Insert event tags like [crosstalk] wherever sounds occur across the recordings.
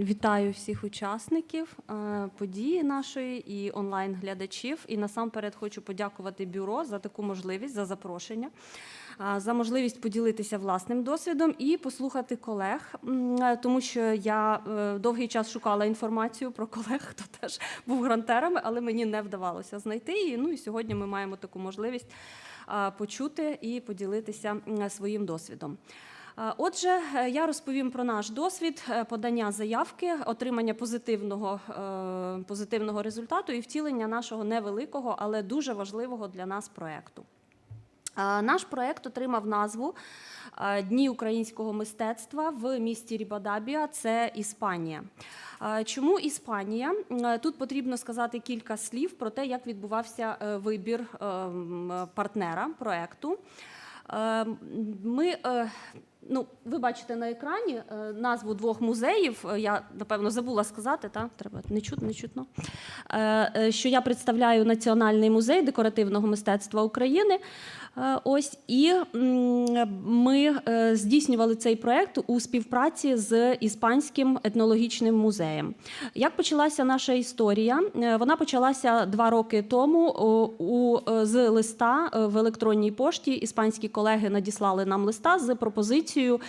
Вітаю всіх учасників е, події нашої і онлайн-глядачів. І насамперед хочу подякувати бюро за таку можливість, за запрошення, е, за можливість поділитися власним досвідом і послухати колег, е, тому що я довгий час шукала інформацію про колег, хто теж був грантерами, але мені не вдавалося знайти її. Ну і сьогодні ми маємо таку можливість почути і поділитися своїм досвідом. Отже, е, я розповім про наш досвід е, подання заявки, отримання позитивного, е, позитивного результату і втілення нашого невеликого, але дуже важливого для нас проекту. Е, Наш проект отримав назву Дні українського мистецтва в місті Рібадабія, це Іспанія. Чому Іспанія? Тут потрібно сказати кілька слів про те, як відбувався вибір е, партнера проекту. Е, Ми, ну, ви бачите на екрані е, назву двох музеїв. Е, Я напевно забула сказати, та треба не чутно, не чутно. Е, Що я представляю Національний музей декоративного мистецтва України. Е, Ось і ми е, здійснювали цей проект у співпраці з іспанським етнологічним музеєм. Як почалася наша історія? Е, Вона почалася два роки тому у з листа в електронній пошті. Іспанські колеги надіслали нам листа з пропозицією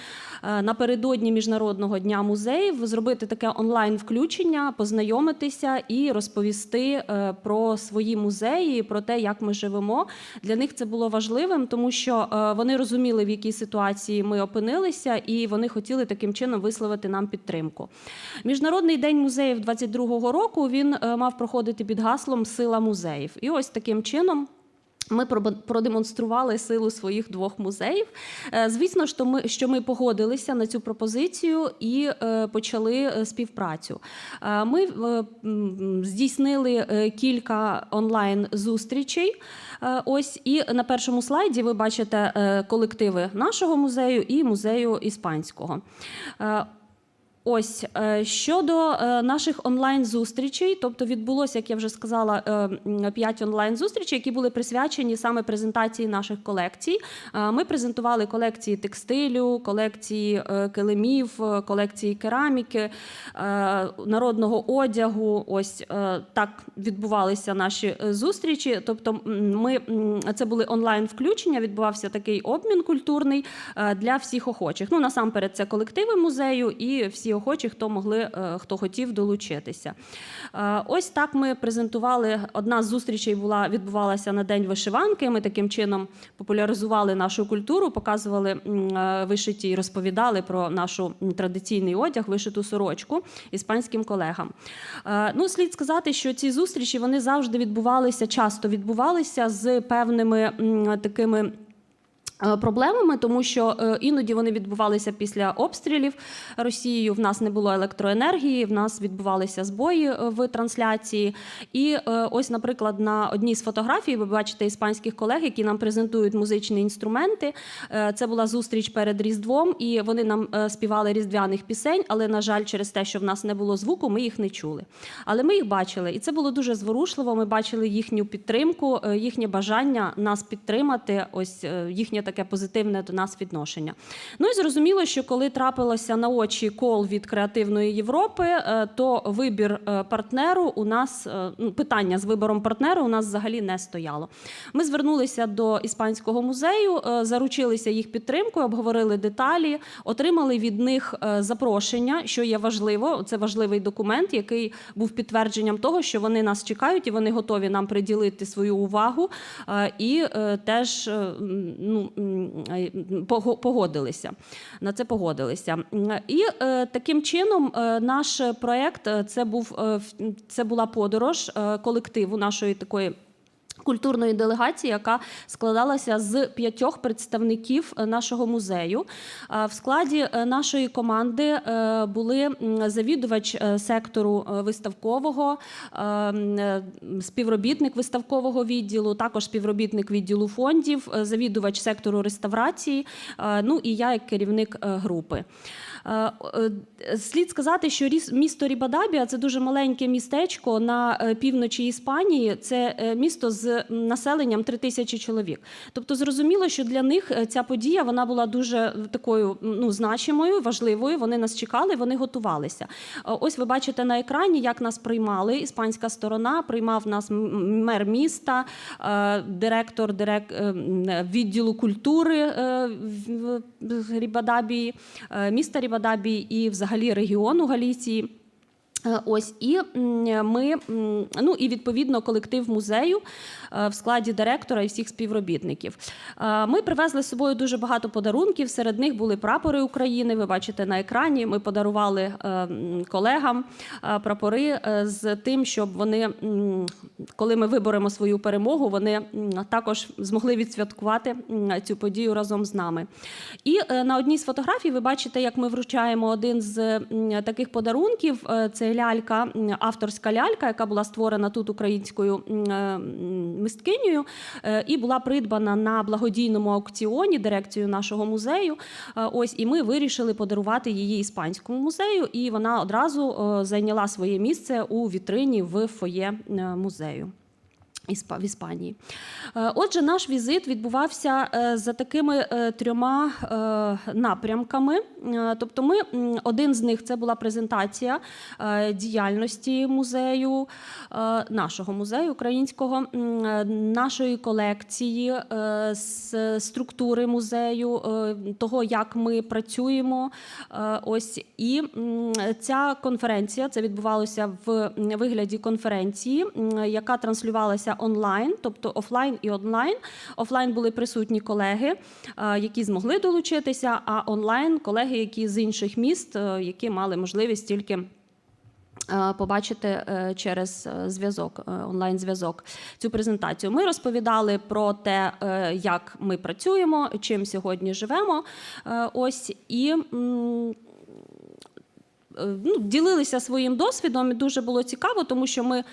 напередодні міжнародного дня музеїв зробити таке онлайн включення, познайомитися і розповісти про свої музеї, про те, як ми живемо. Для них це було важливим, тому що е, вони розуміли, в якій ситуації ми опинилися, і вони хотіли таким чином висловити нам підтримку. Міжнародний день музеїв 22-го року він е, мав проходити під гаслом Сила музеїв. І ось таким чином. Ми продемонстрували силу своїх двох музеїв. Е, Звісно, що ми, що ми погодилися на цю пропозицію і е, почали е, співпрацю. Ми здійснили кілька онлайн зустрічей. Ось і на першому слайді ви бачите колективи нашого музею і музею іспанського. Ось е, щодо е, наших онлайн-зустрічей, тобто відбулося, як я вже сказала, е, п'ять онлайн-зустрічей, які були присвячені саме презентації наших колекцій. Ми презентували колекції текстилю, колекції килимів, колекції кераміки, народного одягу. Ось так відбувалися наші зустрічі. Тобто, ми це були онлайн-включення, відбувався такий обмін культурний для всіх охочих. Ну насамперед, це колективи музею і всі охочі, хто могли, е, хто хотів долучитися. Е, Ось так ми презентували. Одна з зустрічей була відбувалася на день вишиванки. Ми таким чином популяризували нашу культуру, показували е, вишиті і розповідали про нашу традиційний одяг, вишиту сорочку іспанським колегам. Ну, слід сказати, що ці зустрічі вони завжди відбувалися, часто відбувалися з певними такими. Е, Проблемами, тому що е, іноді вони відбувалися після обстрілів Росією. В нас не було електроенергії, в нас відбувалися збої е, в трансляції. І ось, наприклад, на одній з фотографій ви бачите іспанських колег, які нам презентують музичні інструменти. Це була зустріч перед Різдвом, і вони нам співали різдвяних пісень, але, на жаль, через те, що в нас не було звуку, ми їх не чули. Але ми їх бачили, і це було дуже зворушливо. Ми бачили їхню підтримку, їхнє бажання нас підтримати. Ось їхнє таке позитивне до нас відношення. Ну і зрозуміло, що коли трапилося на очі кол від креативної Європи, е, то вибір е, партнеру у нас е, ну, питання з вибором партнеру у нас взагалі не стояло. Ми звернулися до іспанського музею, заручилися їх підтримкою, обговорили деталі, отримали від них запрошення, що є важливо. Це важливий документ, який був підтвердженням того, що вони нас чекають і вони готові нам приділити свою увагу і теж ну, погодилися на це погодилися. І е, таким чином е, наш проект е, це був це була подорож колективу нашої такої. Культурної делегації, яка складалася з п'ятьох представників е, нашого музею. Е, В складі е, нашої команди були завідувач сектору виставкового, співробітник виставкового відділу, також співробітник відділу фондів, завідувач сектору реставрації, ну і я як керівник групи. Слід сказати, що місто Рібадабія це дуже маленьке містечко на півночі Іспанії. Це місто з населенням 3 тисячі чоловік. Тобто, зрозуміло, що для них е, ця подія вона була дуже такою ну, значимою, важливою. Вони нас чекали, вони готувалися. Е, Ось ви бачите на екрані, як нас приймали. Іспанська сторона приймав нас мер міста, е, директор дирек, е, відділу культури е, е, міста Рібадабії і взагалі регіону Галісії. Е, Ось і ми, ну і відповідно колектив музею е, в складі директора і всіх співробітників. Е, Ми привезли з собою дуже багато подарунків. Серед них були прапори України. Ви бачите на екрані. Ми подарували колегам прапори з тим, щоб вони, коли ми виборемо свою перемогу, вони також змогли відсвяткувати цю подію разом з нами. І на одній з фотографій ви бачите, як ми вручаємо один з таких подарунків. Це лялька, авторська лялька, яка була створена тут українською е, мисткинею е, і була придбана на благодійному аукціоні дирекцією нашого музею. Е, Ось і ми вирішили подарувати її іспанському музею, і вона одразу зайняла своє місце у вітрині в фоє музею. В Іспанії. Е, Отже, наш візит відбувався е, за такими е, трьома напрямками. Тобто, ми один з них це була презентація діяльності музею, нашого музею українського, нашої колекції, структури музею, того, як ми працюємо. Ось і ця конференція це відбувалося в вигляді конференції, яка транслювалася онлайн, тобто офлайн і онлайн. Офлайн були присутні колеги, е, які змогли долучитися, а онлайн колеги, які з інших міст, е, які мали можливість тільки. е, Побачити через зв'язок, онлайн-зв'язок цю презентацію. Ми розповідали про те, як ми працюємо, чим сьогодні живемо. Ось і ну, ділилися своїм досвідом. і Дуже було цікаво, тому що ми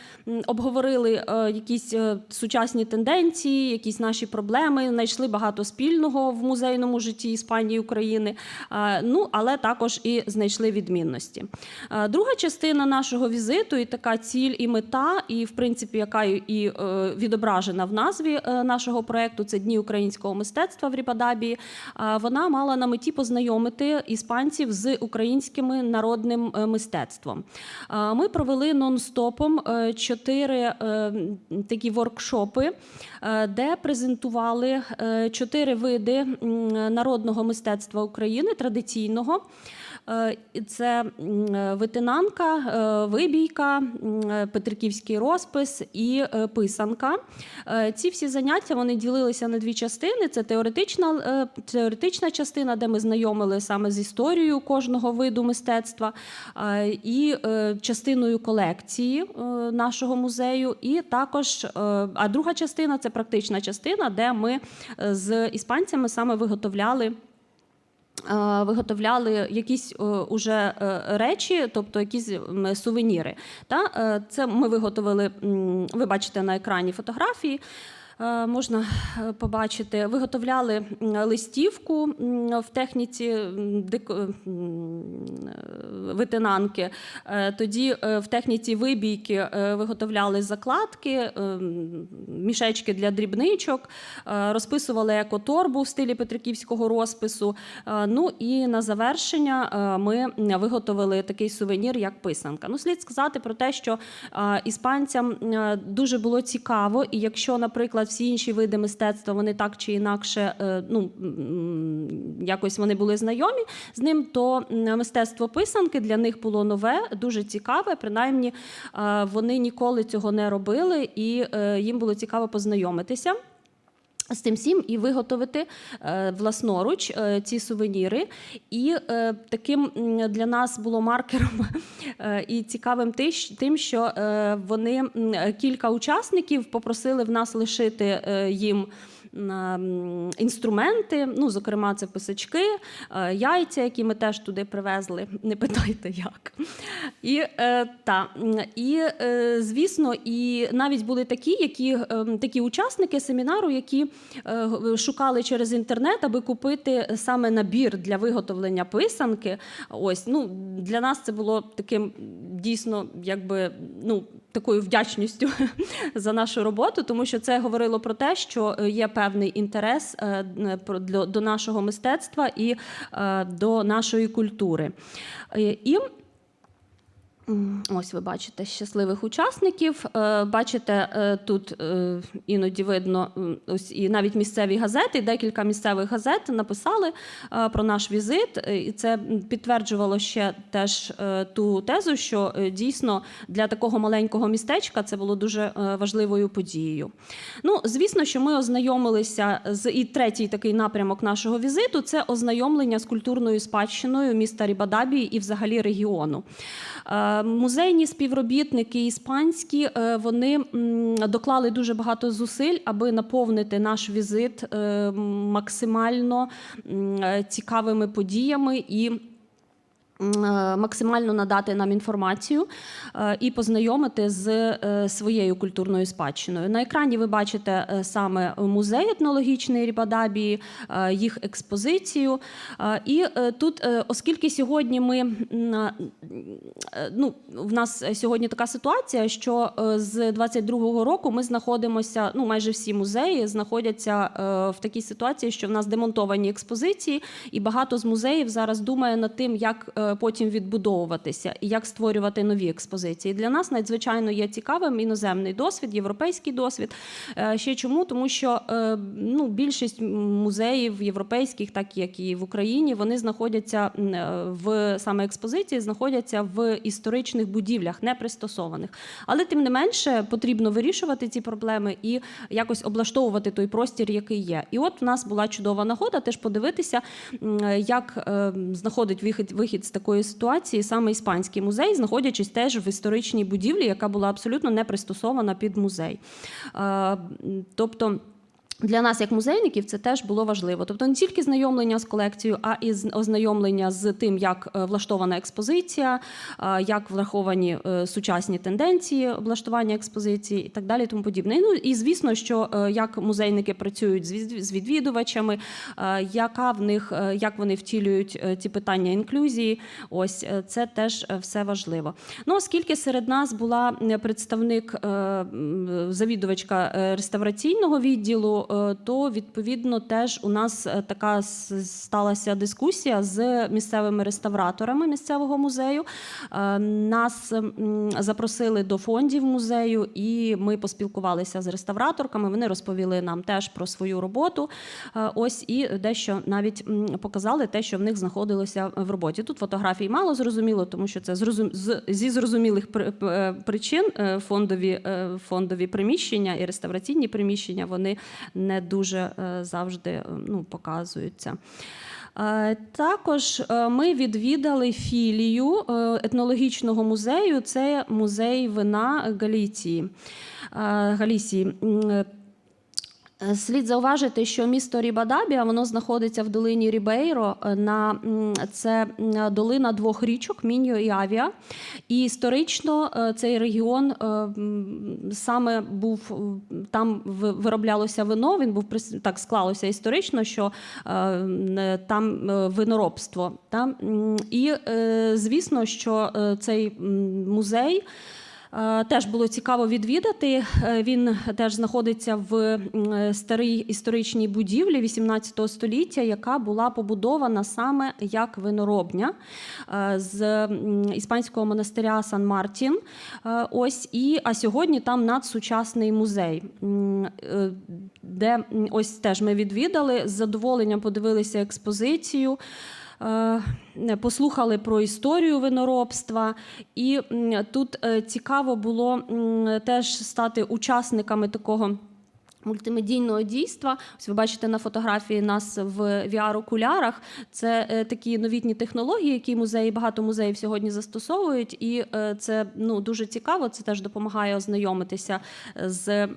обговорили е, якісь е, сучасні тенденції, якісь наші проблеми, знайшли багато спільного в музейному житті Іспанії України. Е, Ну, але також і знайшли відмінності. Е, Друга частина нашого візиту, і така ціль і мета, і в принципі, яка і- е, відображена в назві е, нашого проекту, це Дні українського мистецтва в Рібадабії. Е, Вона мала на меті познайомити іспанців з українським народним е, мистецтвом. Е, Ми провели нон-стопом е, чотири такі воркшопи, де презентували чотири види народного мистецтва України традиційного. Е, Це е, витинанка, е, вибійка, петриківський розпис і писанка. Ці всі заняття вони ділилися на дві частини: це теоретична, теоретична частина, де ми знайомили саме з історією кожного виду мистецтва, і частиною колекції нашого музею. І також, а друга частина це практична частина, де ми з іспанцями саме виготовляли. Е, Виготовляли якісь е, уже е, речі, тобто якісь сувеніри. Та це ми виготовили. Ви бачите на екрані фотографії. Е, Можна е, побачити, виготовляли листівку в техніці е, витинанки. Тоді в техніці вибійки виготовляли закладки, мішечки для дрібничок, розписували екоторбу в стилі петриківського розпису. Ну і на завершення ми виготовили такий сувенір, як писанка. Ну, слід сказати про те, що іспанцям дуже було цікаво, і якщо, наприклад, всі інші види мистецтва вони так чи інакше е, ну, якось вони були знайомі з ним, то мистецтво писанки для них було нове, дуже цікаве. Принаймні, е, вони ніколи цього не робили, і е, їм було цікаво познайомитися. З тим всім і виготовити е, власноруч е, ці сувеніри. І е, таким для нас було маркером [laughs] і цікавим тим, що вони кілька учасників попросили в нас лишити їм. Інструменти, ну зокрема, це писачки, е, яйця, які ми теж туди привезли. Не питайте як. І, е, та, і е, звісно, і навіть були такі, які, е, такі учасники семінару, які шукали через інтернет, аби купити саме набір для виготовлення писанки. Ось ну для нас це було таким дійсно, якби ну такою вдячністю [laughs] за нашу роботу, тому що це говорило про те, що е, є певний інтерес е, до нашого мистецтва і е, до нашої культури. І Ось ви бачите щасливих учасників. Е, Бачите, е, тут е, іноді видно ось і навіть місцеві газети, декілька місцевих газет написали про наш візит, і це підтверджувало ще теж ту тезу, що дійсно для такого маленького містечка це було дуже важливою подією. Ну, звісно, що ми ознайомилися з і третій такий напрямок нашого візиту це ознайомлення з культурною спадщиною міста Рібадабі і взагалі регіону. Музейні співробітники іспанські е, вони доклали дуже багато зусиль, аби наповнити наш візит е, максимально е, цікавими подіями і. Е, Максимально надати нам інформацію е, і познайомити з е, своєю культурною спадщиною. На екрані ви бачите саме музей етнологічний Рібадабії, їх експозицію. І тут, оскільки сьогодні ми ну, в нас сьогодні така ситуація, що з 22-го року ми знаходимося, ну майже всі музеї знаходяться в такій ситуації, що в нас демонтовані експозиції, і багато з музеїв зараз думає над тим, як потім відбудовуватися і як створювати нові експозиції. Для нас надзвичайно є цікавим іноземний досвід, європейський досвід. Е, Ще чому? Тому що е, ну, більшість музеїв європейських, так як і в Україні, вони знаходяться е, в саме експозиції, знаходяться в історичних будівлях, не пристосованих. Але тим не менше потрібно вирішувати ці проблеми і якось облаштовувати той простір, який є. І от у нас була чудова нагода теж подивитися, як е, знаходить вихід, вихід з такої ситуації саме іспанський музей, знаходячись теж в історичній будівлі, яка була абсолютно не пристосована під музей. Е, Тобто. Для нас, як музейників, це теж було важливо. Тобто не тільки знайомлення з колекцією, а і ознайомлення з тим, як е, влаштована експозиція, е, як враховані е, сучасні тенденції облаштування експозиції і так далі. Тому подібне. Ну і звісно, що як музейники працюють з відвідувачами, яка в них як вони втілюють ці питання інклюзії. Ось це теж все важливо. Ну, оскільки серед нас була представник завідувачка реставраційного відділу, то відповідно теж у нас е, така сталася дискусія з місцевими реставраторами місцевого музею. Е, Нас запросили до фондів музею, і ми поспілкувалися з реставраторками. Вони розповіли нам теж про свою роботу. Е, Ось і дещо навіть показали те, що в них знаходилося в роботі. Тут фотографій мало зрозуміло, тому що це зрозум... зі зрозумілих при- е, причин е, фондові, е, фондові приміщення і реставраційні приміщення вони не дуже е, завжди е, ну, показуються. Е, Також ми відвідали філію етнологічного музею. Це музей вина Галіції. Галісії. Е, Слід зауважити, що місто Рібадабія воно знаходиться в долині Рібейро. е, На це долина двох річок Міньо і Авіа. І історично е, цей регіон саме був там вироблялося вино. Він був так склалося історично, що там виноробство. І звісно, що цей музей. Е, Теж було цікаво відвідати. Е, Він теж знаходиться в старій історичній будівлі 18 століття, яка була побудована саме як виноробня е, з іспанського монастиря Сан Мартін. Е, Ось і а сьогодні там надсучасний музей, е, де ось теж ми відвідали з задоволенням подивилися експозицію. Е, Послухали про історію виноробства, і тут е, цікаво було теж стати учасниками такого. Мультимедійного дійства, ось ви бачите на фотографії нас в VR-окулярах. Це е, такі новітні технології, які музеї, багато музеїв сьогодні застосовують, і е, це ну дуже цікаво. Це теж допомагає ознайомитися з,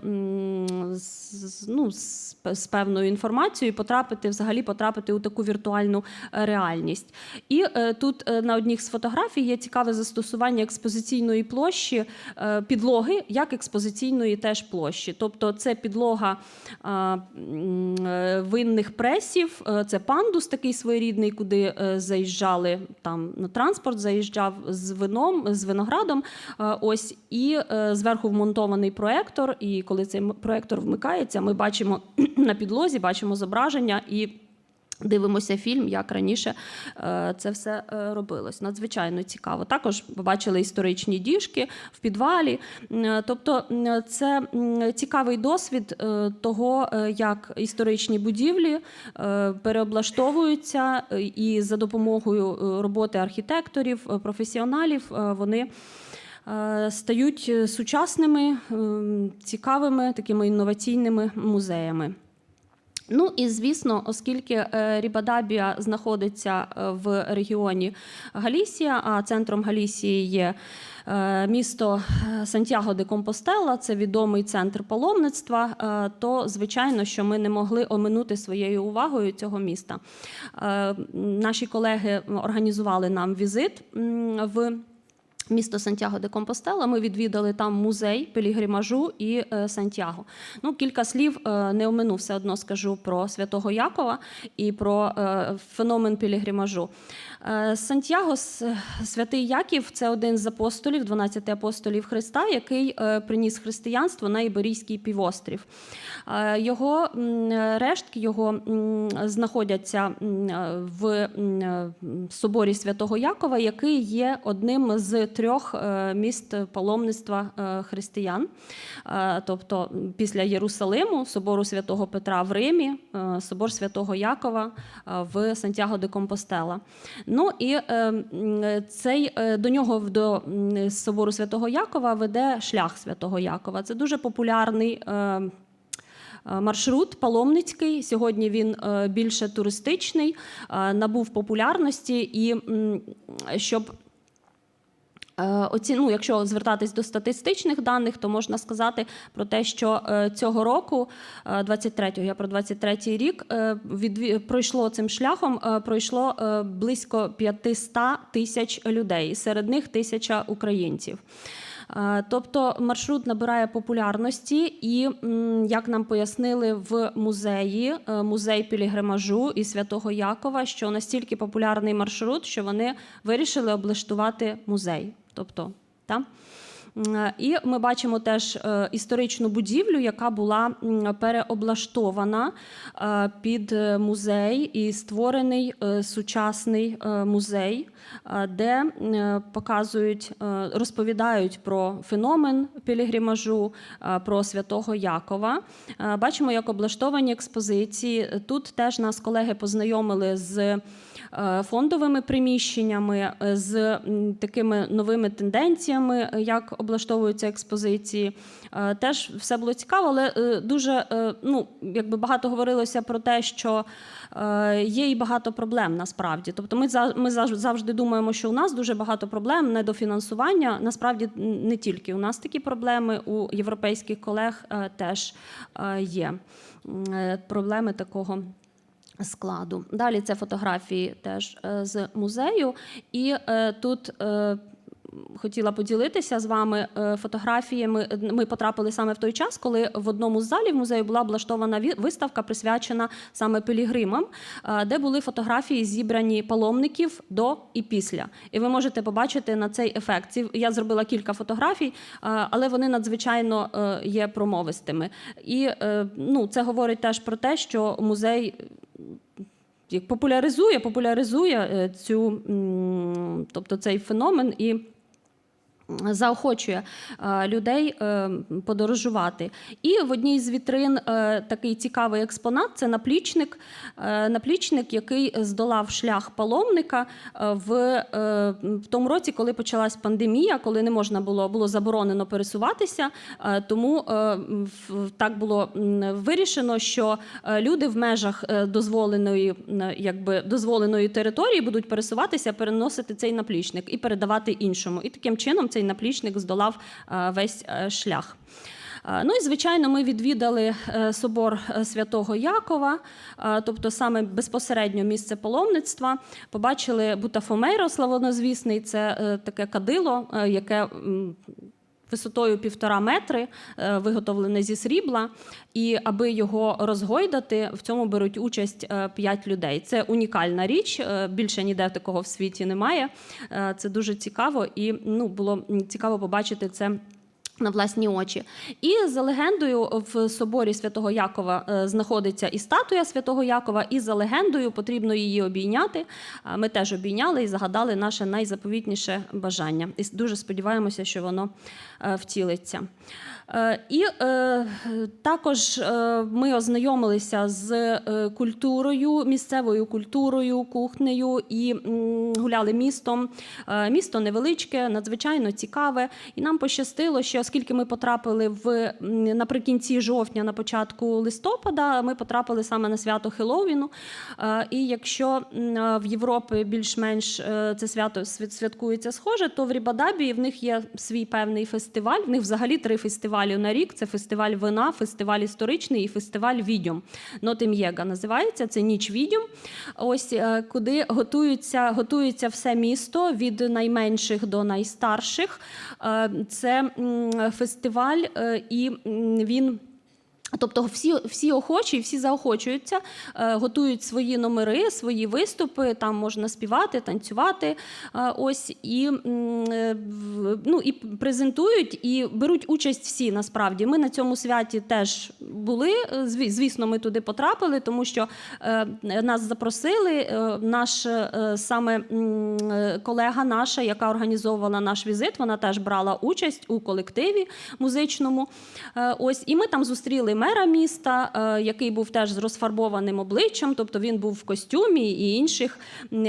з, ну, з, з певною інформацією, потрапити взагалі потрапити у таку віртуальну е, реальність. І тут на одній з фотографій є цікаве застосування експозиційної площі підлоги, як експозиційної теж площі. Тобто це підлога дорога е, винних пресів. Е, Це пандус такий своєрідний, куди е, заїжджали там транспорт, заїжджав з вином, з виноградом. Ось і зверху вмонтований проектор. І коли цей проектор вмикається, ми бачимо [clears throat] на підлозі, бачимо зображення і. Дивимося фільм, як раніше е, це все е, робилось. Надзвичайно цікаво. Також побачили історичні діжки в підвалі. Е, Тобто, це цікавий досвід того, як історичні будівлі переоблаштовуються, і за допомогою роботи архітекторів, професіоналів вони. Стають сучасними, цікавими, такими інноваційними музеями. Ну і звісно, оскільки е, Рібадабія знаходиться е, в регіоні Галісія, а центром Галісії є е, місто Сантьяго де Компостела, це відомий центр паломництва, то звичайно, що ми не могли оминути своєю увагою цього міста. Наші колеги організували нам візит в. Місто Сантьяго де Компостела. Ми відвідали там музей пілігримажу і е, Сантьяго. Ну, кілька слів е, не омину, все одно скажу про святого Якова і про е, феномен пілігримажу. Е, Сантьяго, святий Яків, це один з апостолів, 12 апостолів Христа, який е, приніс християнство на Іберійський півострів. Е, Його рештки його знаходяться в соборі святого Якова, який є одним з трьох міст паломництва християн. Тобто після Єрусалиму, собору святого Петра в Римі, собор святого Якова в Сантьяго де Компостела. Ну і е, цей е, до нього до собору святого Якова веде шлях святого Якова. Це дуже популярний. е, е, Маршрут паломницький. Сьогодні він е, більше туристичний, набув популярності, і щоб Оці, ну, якщо звертатись до статистичних даних, то можна сказати про те, що е, цього року, е, 23-го, я про 23-й рік, е, відві- пройшло цим шляхом, е, пройшло е, близько 500 тисяч людей, серед них тисяча українців. Е, Тобто маршрут набирає популярності, і як нам пояснили в музеї, е, музей пілігримажу і святого Якова, що настільки популярний маршрут, що вони вирішили облаштувати музей. Тобто, та? І ми бачимо теж е, історичну будівлю, яка була переоблаштована е, під е, музей і створений е, сучасний е, музей, е, де е, показують, е, розповідають про феномен пілігримажу, е, про святого Якова. Е, Бачимо, як облаштовані експозиції. Тут теж нас колеги познайомили з е, фондовими приміщеннями, е, з такими новими тенденціями, е, як облаштовуються експозиції. Е, Теж все було цікаво, але е, дуже е, ну, якби багато говорилося про те, що е, є і багато проблем насправді. Тобто ми ми зав- завжди думаємо, що у нас дуже багато проблем недофінансування. Насправді не тільки у нас такі проблеми, у європейських колег е, теж е, є е, проблеми такого. Складу. Далі це фотографії теж е, з музею. І е, тут е, хотіла поділитися з вами фотографіями. Ми потрапили саме в той час, коли в одному з залів музею була облаштована виставка, присвячена саме пілігримам, де були фотографії, зібрані паломників до і після. І ви можете побачити на цей ефект. Я зробила кілька фотографій, але вони надзвичайно є промовистими. І ну, це говорить теж про те, що музей як популяризує, популяризує е, цю, тобто цей феномен і. Заохочує е, людей е, подорожувати. І в одній з вітрин е, такий цікавий експонат це наплічник, наплічник, який здолав шлях паломника в, в тому році, коли почалась пандемія, коли не можна було було заборонено пересуватися. Тому так було вирішено, що люди в межах дозволеної, якби дозволеної території будуть пересуватися, переносити цей наплічник і передавати іншому. І таким чином цей наплічник здолав е, весь е, шлях. Е, Ну і звичайно, ми відвідали собор святого Якова, тобто саме безпосередньо місце паломництва. Побачили Бутафомейро, славонозвісний, це таке кадило, яке висотою півтора метри, е, виготовлене зі срібла. І аби його розгойдати, в цьому беруть участь е, п'ять людей. Це унікальна річ. е, Більше ніде такого в світі немає. Це дуже цікаво, і ну було цікаво побачити це. На власні очі, і за легендою в соборі святого Якова е, знаходиться і статуя святого Якова, і за легендою потрібно її обійняти. Ми теж обійняли і загадали наше найзаповітніше бажання. І дуже сподіваємося, що воно е, втілиться. Е, І також ми ознайомилися з культурою, місцевою культурою, кухнею і гуляли містом. Місто невеличке, надзвичайно цікаве. І нам пощастило, що оскільки ми потрапили в наприкінці жовтня, на початку листопада, ми потрапили саме на свято Хеллоуіну. Е, І якщо е, в Європі більш-менш е, це свято святкується схоже, то в Рібадабі в них є свій певний фестиваль. В них взагалі три фестивалі на рік: це фестиваль вина, фестиваль історичний і фестиваль відьом. Нотим'єга називається це ніч відьом. Ось куди готуються, готується все місто від найменших до найстарших. Це фестиваль, е, і він. Тобто всі, всі охочі, всі заохочуються, е, готують свої номери, свої виступи. Там можна співати, танцювати. е, ось і, е, ну, і презентують, і беруть участь всі. Насправді, ми на цьому святі теж були. Звісно, ми туди потрапили, тому що нас запросили. Наш саме колега наша, яка організовувала наш візит, вона теж брала участь у колективі музичному. Ось і ми там зустріли мера міста, е, який був теж з розфарбованим обличчям, тобто він був в костюмі і інших,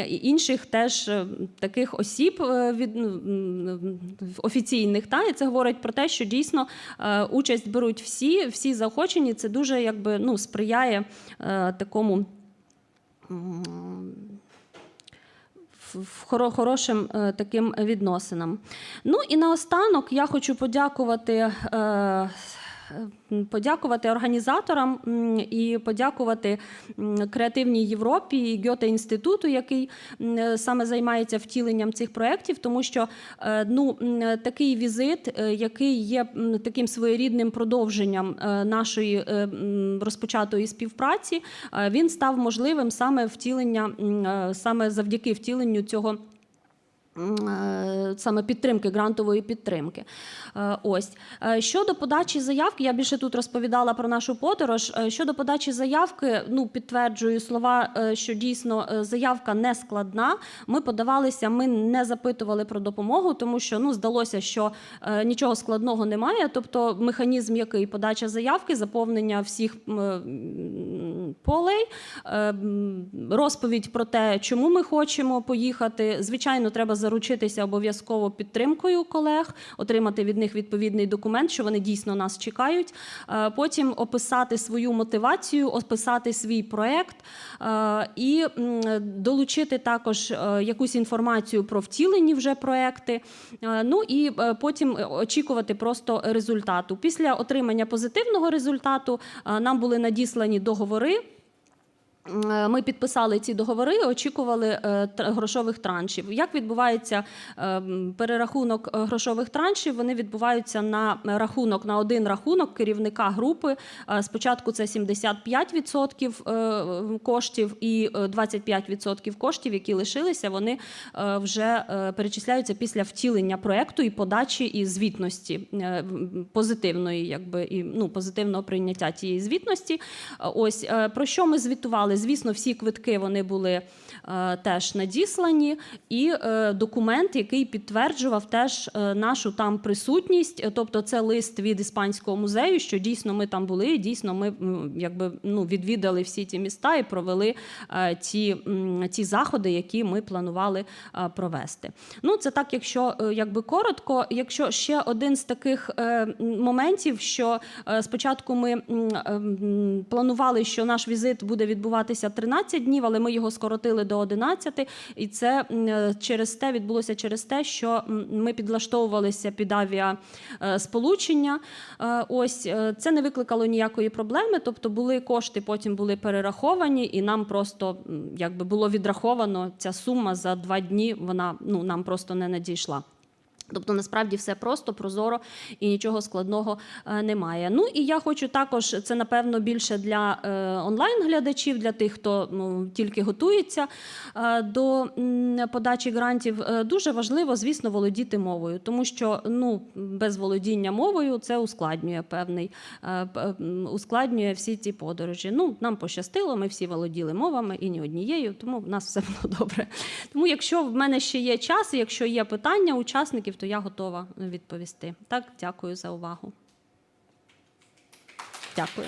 інших теж е, таких осіб е, від ну, офіційних. Та і це говорить про те, що дійсно участь беруть всі, всі заохочені. Це дуже якби ну сприяє такому. хорошим таким відносинам. Ну і наостанок я хочу подякувати. Подякувати організаторам і подякувати креативній Європі і Гьоте інституту, який саме займається втіленням цих проєктів, тому що е, ну, такий візит, е, який є таким своєрідним продовженням е, нашої розпочатої співпраці, він став можливим саме втілення, саме завдяки втіленню цього. Е, Саме підтримки, грантової підтримки. Е, Ось Е, щодо подачі заявки, я більше тут розповідала про нашу подорож. Щодо подачі заявки, ну підтверджую слова, що дійсно заявка не складна. Ми подавалися, ми не запитували про допомогу, тому що ну здалося, що нічого складного немає. Тобто, механізм, який подача заявки, заповнення всіх полей, розповідь про те, чому ми хочемо поїхати. Звичайно, треба заручитися обов'язково підтримкою колег, отримати від них відповідний документ, що вони дійсно нас чекають. Е, Потім описати свою мотивацію, описати свій проект е, і долучити також е, якусь інформацію про втілені вже проекти. Ну і потім очікувати просто результату. Після отримання позитивного результату нам були надіслані договори. Е, Ми підписали ці договори, очікували е, грошових траншів. Як відбувається е, перерахунок грошових траншів? Вони відбуваються на рахунок на один рахунок керівника групи. Спочатку це 75% е, коштів і е, 25% коштів, які лишилися, вони вже перечисляються після втілення проекту і подачі і звітності позитивної, якби і ну позитивного прийняття тієї звітності. Ось про що ми звітували? Звісно, всі квитки вони були е, теж надіслані, і е, документ, який підтверджував теж е, нашу там присутність. Тобто, це лист від іспанського музею, що дійсно ми там були, дійсно ми якби ну відвідали всі ті міста і провели ті, ті заходи, які ми планували провести. Ну, це так, якщо якби коротко. Якщо ще один з таких моментів, що спочатку ми е, планували, що наш візит буде відбуватися 13 днів, але ми його скоротили до 11, і це е, через те відбулося через те, що ми підлаштовувалися під авіасполучення. Е, Ось е, це не викликало ніякої проблеми. Тобто були кошти, потім були перераховані, і нам просто якби було відраховано ця сума за два дні. Вона ну нам просто не надійшла. Тобто насправді все просто, прозоро і нічого складного е, немає. Ну і я хочу також, це напевно більше для е, онлайн-глядачів, для тих, хто ну, тільки готується е, до подачі грантів. Дуже важливо, звісно, володіти мовою, тому що ну, без володіння мовою це ускладнює певний, ускладнює всі ці подорожі. Ну, нам пощастило, ми всі володіли мовами і ні однією, тому в нас все було [laughs] добре. Тому, якщо в мене ще є час, якщо є питання учасників, то я готова відповісти. Так, дякую за увагу. Дякую.